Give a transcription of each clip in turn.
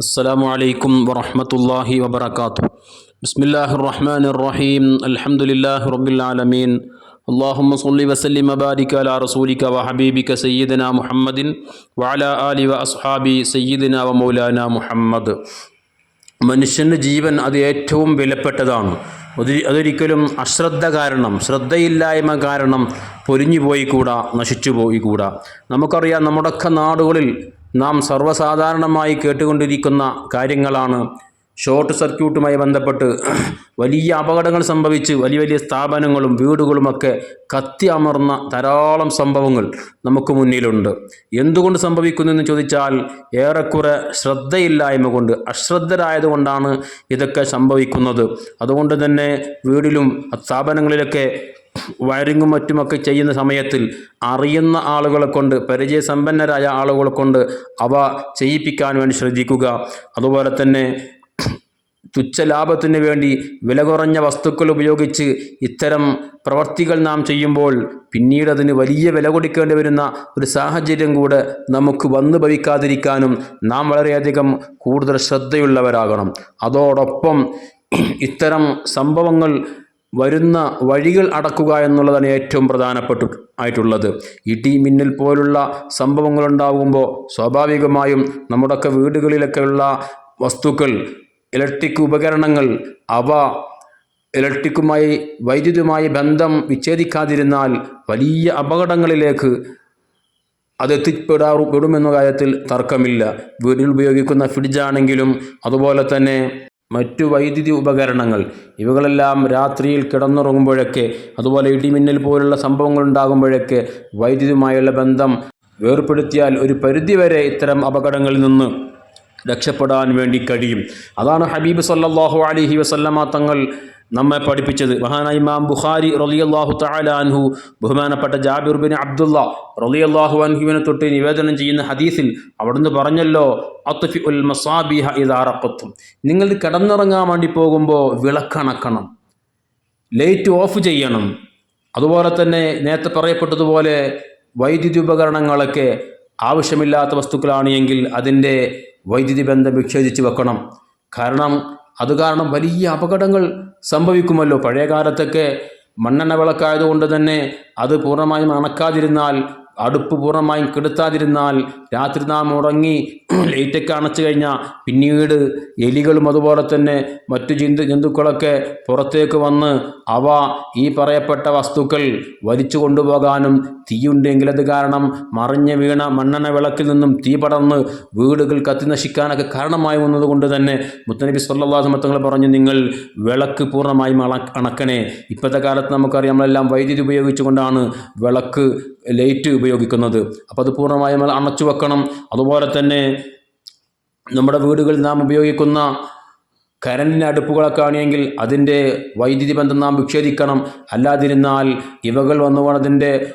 السلام عليكم ورحمة الله وبركاته بسم الله الرحمن الرحيم الحمد لله رب العالمين اللهم صل وسلم وبارك على رسولك وحبيبك سيدنا محمد وعلى آله وأصحابه سيدنا ومولانا محمد മനുഷ്യൻ്റെ ജീവൻ അത് ഏറ്റവും വിലപ്പെട്ടതാണ് അത് അതൊരിക്കലും അശ്രദ്ധ കാരണം ശ്രദ്ധയില്ലായ്മ കാരണം പൊരിഞ്ഞു പോയി കൂടാ നശിച്ചു പോയി കൂടാ നമുക്കറിയാം നമ്മുടെയൊക്കെ നാടുകളിൽ നാം സർവസാധാരണമായി കേട്ടുകൊണ്ടിരിക്കുന്ന കാര്യങ്ങളാണ്. ഷോർട്ട് സർക്യൂട്ടുമായി ബന്ധപ്പെട്ട് വലിയ അപകടങ്ങൾ സംഭവിച്ച് വലിയ വലിയ സ്ഥാപനങ്ങളും വീടുകളുമൊക്കെ കത്തി അമർന്ന ധാരാളം സംഭവങ്ങൾ നമുക്ക് മുന്നിലുണ്ട്. എന്തുകൊണ്ട് സംഭവിക്കുന്നു എന്ന് ചോദിച്ചാൽ ഏറെക്കുറെ ശ്രദ്ധയില്ലായ്മ കൊണ്ട് അശ്രദ്ധരായതുകൊണ്ടാണ് ഇതൊക്കെ സംഭവിക്കുന്നത്. അതുകൊണ്ട് തന്നെ വീടിലും സ്ഥാപനങ്ങളിലൊക്കെ വയറിങ്ങും മറ്റുമൊക്കെ ചെയ്യുന്ന സമയത്തിൽ അറിയുന്ന ആളുകളെ കൊണ്ട് പരിചയസമ്പന്നരായ ആളുകളെ കൊണ്ട് അവ ചെയ്യിപ്പിക്കാൻ വേണ്ടി ശ്രദ്ധിക്കുക. അതുപോലെ തന്നെ തുച്ഛ ലാഭത്തിന് വേണ്ടി വില കുറഞ്ഞ വസ്തുക്കൾ ഉപയോഗിച്ച് ഇത്തരം പ്രവർത്തികൾ നാം ചെയ്യുമ്പോൾ പിന്നീട് അതിന് വലിയ വില കൊടുക്കേണ്ടി വരുന്ന ഒരു സാഹചര്യം കൂടെ നമുക്ക് വന്നു ഭവിക്കാതിരിക്കാനും നാം വളരെയധികം കൂടുതൽ ശ്രദ്ധയുള്ളവരാകണം. അതോടൊപ്പം ഇത്തരം സംഭവങ്ങൾ വരുന്ന വഴികൾ അടക്കുക എന്നുള്ളതാണ് ഏറ്റവും പ്രധാനപ്പെട്ട ആയിട്ടുള്ളത്. ഇടി മിന്നൽ പോലുള്ള സംഭവങ്ങൾ ഉണ്ടാകുമ്പോൾ സ്വാഭാവികമായും നമ്മുടെയൊക്കെ വീടുകളിലൊക്കെയുള്ള വസ്തുക്കൾ ഇലക്ട്രിക് ഉപകരണങ്ങൾ അവ ഇലക്ട്രിക്കുമായി വൈദ്യുതിയുമായി ബന്ധം വിച്ഛേദിക്കാതിരുന്നാൽ വലിയ അപകടങ്ങളിലേക്ക് അത് എത്തിപ്പെടാറു പെടുമെന്ന കാര്യത്തിൽ തർക്കമില്ല. വീട്ടിൽ ഉപയോഗിക്കുന്ന ഫ്രിഡ്ജാണെങ്കിലും അതുപോലെ തന്നെ മറ്റു വൈദ്യുതി ഉപകരണങ്ങൾ. ഇവകളെല്ലാം രാത്രിയിൽ കിടന്നുറങ്ങുമ്പോഴൊക്കെ അതുപോലെ ഇടിമിന്നൽ പോലുള്ള സംഭവങ്ങൾ ഉണ്ടാകുമ്പോഴൊക്കെ വൈദ്യുതിയുമായുള്ള ബന്ധം വേർപ്പെടുത്തിയാൽ ഒരു പരിധിവരെ ഇത്തരം അപകടങ്ങളിൽ നിന്ന് രക്ഷപ്പെടാൻ വേണ്ടി കഴിയും. അതാണ് ഹബീബ് സല്ലാഹു അലഹി വസല്ലമ തങ്ങൾ നമ്മെ പഠിപ്പിച്ചത്. മഹാനായ ഇമാം ബുഖാരി റലിയല്ലാഹു തആല അൻഹു ബഹുമാനപ്പെട്ട ജാബിർ ബിൻ അബ്ദുള്ള റലിയല്ലാഹു അൻഹുവിനെ തൊട്ട് നിവേദനം ചെയ്യുന്ന ഹദീസിൽ അവിടുന്ന് പറഞ്ഞല്ലോ അത്ഫി ഉൽ മസാബിഹ ഇതാറക്കത്തും നിങ്ങൾ കിടന്നിറങ്ങാൻ വേണ്ടി പോകുമ്പോൾ വിളക്കണക്കണം. ലൈറ്റ് ഓഫ് ചെയ്യണം. അതുപോലെ തന്നെ നേരത്തെ പറയപ്പെട്ടതുപോലെ വൈദ്യുതി ഉപകരണങ്ങളൊക്കെ ആവശ്യമില്ലാത്ത വസ്തുക്കളാണ് എങ്കിൽ അതിന്റെ വൈദ്യുതി ബന്ധം വിച്ഛേദിച്ച് വെക്കണം. കാരണം അത് കാരണം വലിയ അപകടങ്ങൾ സംഭവിക്കുമല്ലോ. പഴയ കാലത്തൊക്കെ മണ്ണെണ്ണ വിളക്കായതുകൊണ്ട് തന്നെ അത് പൂർണമായും അണക്കാതിരുന്നാൽ അടുപ്പ് പൂർണമായും കെടുത്താതിരുന്നാൽ രാത്രി നാം ഉറങ്ങി ലൈറ്റൊക്കെ അണച്ചു കഴിഞ്ഞാൽ പിന്നീട് എലികളും അതുപോലെ തന്നെ മറ്റു ജന്തു ജന്തുക്കളൊക്കെ പുറത്തേക്ക് വന്ന് അവ ഈ പറയപ്പെട്ട വസ്തുക്കൾ വലിച്ചു കൊണ്ടുപോകാനും തീയുണ്ടെങ്കിൽ അത് കാരണം മറിഞ്ഞ വീണ മണ്ണെണ്ണ വിളക്കിൽ നിന്നും തീ പടർന്ന് വീടുകൾ കത്തി നശിക്കാനൊക്കെ കാരണമായി വന്നതുകൊണ്ട് തന്നെ മുത്തനബി സ്വല്ലാസമത്തങ്ങൾ പറഞ്ഞു നിങ്ങൾ വിളക്ക് പൂർണമായും അണ അണക്കണേ. ഇപ്പോഴത്തെ കാലത്ത് നമുക്കറിയാം നമ്മളെല്ലാം വൈദ്യുതി ഉപയോഗിച്ചുകൊണ്ടാണ് വിളക്ക് ലൈറ്റ് ഉപയോഗിക്കുന്നത്. അപ്പോൾ അത് പൂർണമായും അണച്ചു വെക്കണം. അതുപോലെ തന്നെ നമ്മുടെ വീടുകളിൽ നാം ഉപയോഗിക്കുന്ന കരണ്ടിന്റെ അടുപ്പുകളൊക്കെ ആണെങ്കിൽ അതിന്റെ വൈദ്യുതി ബന്ധം നാം വിച്ഛേദിക്കണം അല്ലാതിരുന്നാൽ ഇവകൾ വന്നുകൊണ്ട് അതിന്റെ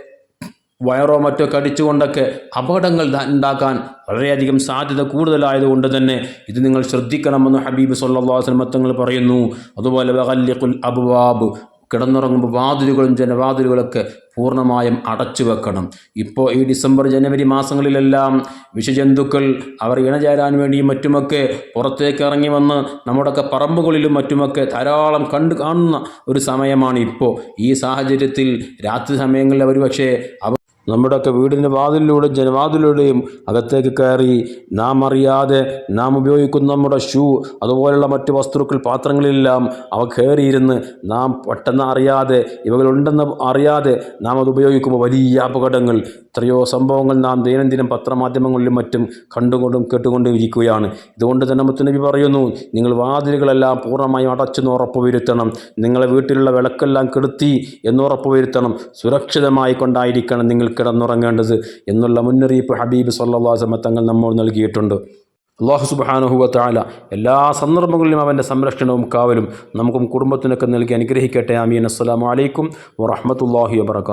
വയറോ മറ്റോ കടിച്ചുകൊണ്ടൊക്കെ അപകടങ്ങൾ ഉണ്ടാക്കാൻ വളരെയധികം സാധ്യത കൂടുതലായതുകൊണ്ട് തന്നെ ഇത് നിങ്ങൾ ശ്രദ്ധിക്കണമെന്ന് ഹബീബ് സല്ലാസ്ലം തങ്ങൾ പറയുന്നു. അതുപോലെ വകല്യുൽ അബ്വാബ് കിടന്നുറങ്ങുമ്പോൾ വാതിലുകളും ജനവാതിലുകളൊക്കെ പൂർണമായും അടച്ചു വെക്കണം. ഇപ്പോൾ ഈ ഡിസംബർ ജനുവരി മാസങ്ങളിലെല്ലാം വിഷജന്തുക്കൾ അവർ ഇണചേരാൻ വേണ്ടിയും മറ്റുമൊക്കെ പുറത്തേക്ക് ഇറങ്ങി വന്ന് നമ്മുടെയൊക്കെ പറമ്പുകളിലും മറ്റുമൊക്കെ ധാരാളം കണ്ടു കാണുന്ന ഒരു സമയമാണ് ഇപ്പോൾ. ഈ സാഹചര്യത്തിൽ രാത്രി സമയങ്ങളിൽ അവർ പക്ഷേ അവർ നമ്മുടെയൊക്കെ വീടിന്റെ വാതിലിലൂടെയും ജനവാതിലൂടെയും അകത്തേക്ക് കയറി നാം അറിയാതെ നാം ഉപയോഗിക്കുന്ന നമ്മുടെ ഷൂ അതുപോലുള്ള മറ്റു വസ്തുക്കൾ പാത്രങ്ങളിലെല്ലാം അവ കയറിയിരുന്ന് നാം പെട്ടെന്ന് അറിയാതെ ഇവകളുണ്ടെന്ന് അറിയാതെ നാം അത് ഉപയോഗിക്കുമ്പോൾ വലിയ അപകടങ്ങൾ എത്രയോ സംഭവങ്ങൾ നാം ദൈനംദിനം പത്രമാധ്യമങ്ങളിലും മറ്റും കണ്ടുകൊണ്ടും കേട്ടുകൊണ്ടും ഇരിക്കുകയാണ്. ഇതുകൊണ്ട് തന്നെ മുത്തുനബി പറയുന്നു നിങ്ങൾ വാതിലുകളെല്ലാം പൂർണമായും അടച്ചെന്ന് ഉറപ്പുവരുത്തണം നിങ്ങളെ വീട്ടിലുള്ള വിളക്കെല്ലാം കെടുത്തി എന്ന് ഉറപ്പുവരുത്തണം സുരക്ഷിതമായി കൊണ്ടായിരിക്കണം നിങ്ങൾ കിടന്നുറങ്ങേണ്ടത് എന്നുള്ള മുന്നറിയിപ്പ് ഹബീബ് സല്ലാസമ തങ്ങൾ നമ്മോട് നൽകിയിട്ടുണ്ട്. അള്ളാഹു സുബാനുഹുവത്താല എല്ലാ സന്ദർഭങ്ങളിലും അവന്റെ സംരക്ഷണവും കാവലും നമുക്കും കുടുംബത്തിനൊക്കെ നൽകി അനുഗ്രഹിക്കട്ടെ. അമീൻ അസ്സാം വലൈക്കും വറഹമത്തല്ലാഹി വാത്തു